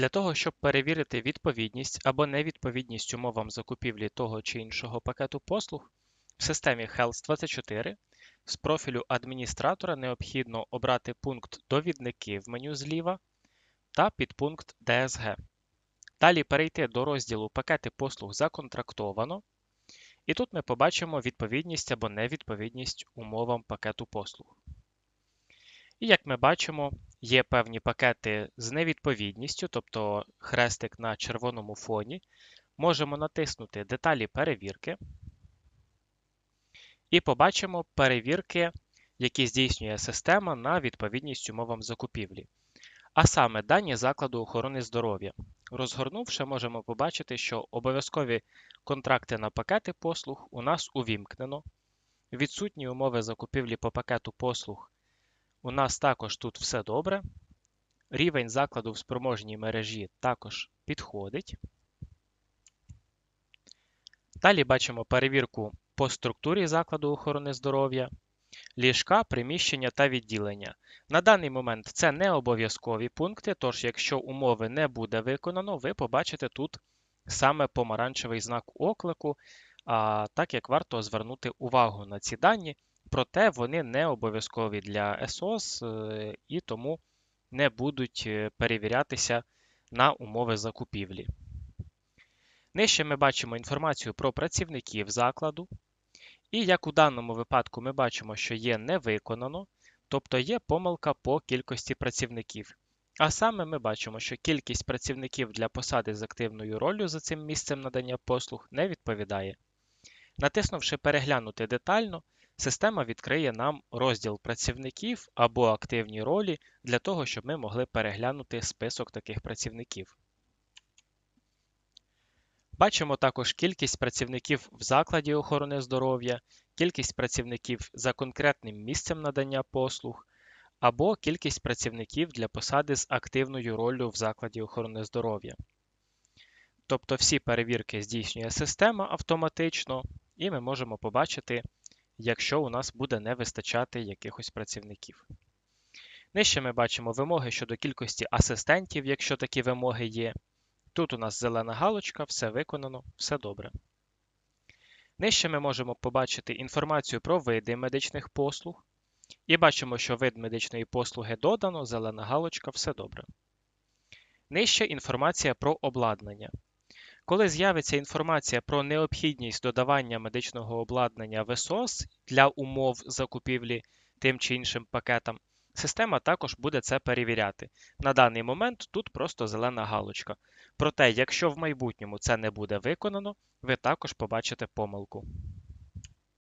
Для того, щоб перевірити відповідність або невідповідність умовам закупівлі того чи іншого пакету послуг, в системі Health24 з профілю адміністратора необхідно обрати пункт Довідники в меню зліва та підпункт DSG. Далі перейти до розділу Пакети послуг законтрактовано, і тут ми побачимо відповідність або невідповідність умовам пакету послуг. І як ми бачимо, є певні пакети з невідповідністю, тобто хрестик на червоному фоні. Можемо натиснути Деталі перевірки і побачимо перевірки, які здійснює система на відповідність умовам закупівлі. А саме дані закладу охорони здоров'я. Розгорнувши, можемо побачити, що обов'язкові контракти на пакети послуг у нас увімкнено. Відсутні умови закупівлі по пакету послуг у нас також тут все добре. Рівень закладу в спроможній мережі також підходить. Далі бачимо перевірку по структурі закладу охорони здоров'я, ліжка, приміщення та відділення. На даний момент це не обов'язкові пункти, тож, якщо умови не буде виконано, ви побачите тут саме помаранчевий знак оклику, так як варто звернути увагу на ці дані, проте вони не обов'язкові для СОС е, і тому не будуть е, перевірятися на умови закупівлі. Нижче ми бачимо інформацію про працівників закладу. І як у даному випадку ми бачимо, що є не виконано, тобто є помилка по кількості працівників. А саме ми бачимо, що кількість працівників для посади з активною ролью за цим місцем надання послуг не відповідає. Натиснувши Переглянути детально, система відкриє нам розділ працівників або активні ролі для того, щоб ми могли переглянути список таких працівників. Бачимо також кількість працівників в закладі охорони здоров'я, кількість працівників за конкретним місцем надання послуг, або кількість працівників для посади з активною роллю в закладі охорони здоров'я. Тобто всі перевірки здійснює система автоматично, і ми можемо побачити, якщо у нас буде не вистачати якихось працівників. Нижче ми бачимо вимоги щодо кількості асистентів, якщо такі вимоги є. Тут у нас зелена галочка, все виконано, все добре. Нижче ми можемо побачити інформацію про види медичних послуг. І бачимо, що вид медичної послуги додано, зелена галочка, все добре. Нижче інформація про обладнання. Коли з'явиться інформація про необхідність додавання медичного обладнання в СОС для умов закупівлі тим чи іншим пакетам, система також буде це перевіряти. На даний момент тут просто зелена галочка. Проте, якщо в майбутньому це не буде виконано, ви також побачите помилку.